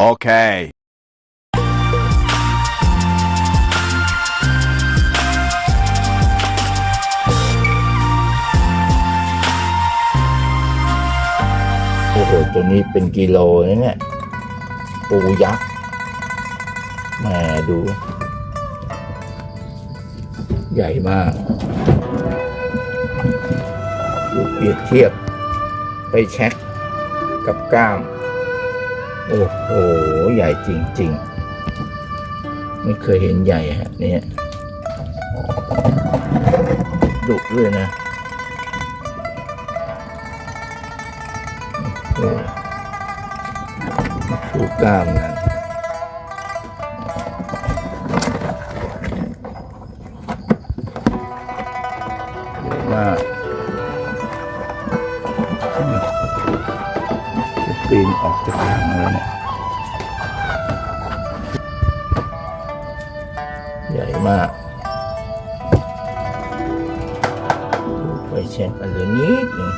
Okay. โอ้โหตัวนี้เป็นกิโลนะเนี่ยปูยักษ์แมาดู ใหญ่มากดูเปรียบเทียบไปเช็คกับกล้าม โอ้โห ใหญ่จริง ๆ ไม่เคยเห็นใหญ่ฮะเนี่ยดุด้วยนะโอ้ดูกล้ามนะเยอะมาก ปีนออกจากถังแล้วเนี่ย ใหญ่มากไปเช็ดไปเลยนิดนึง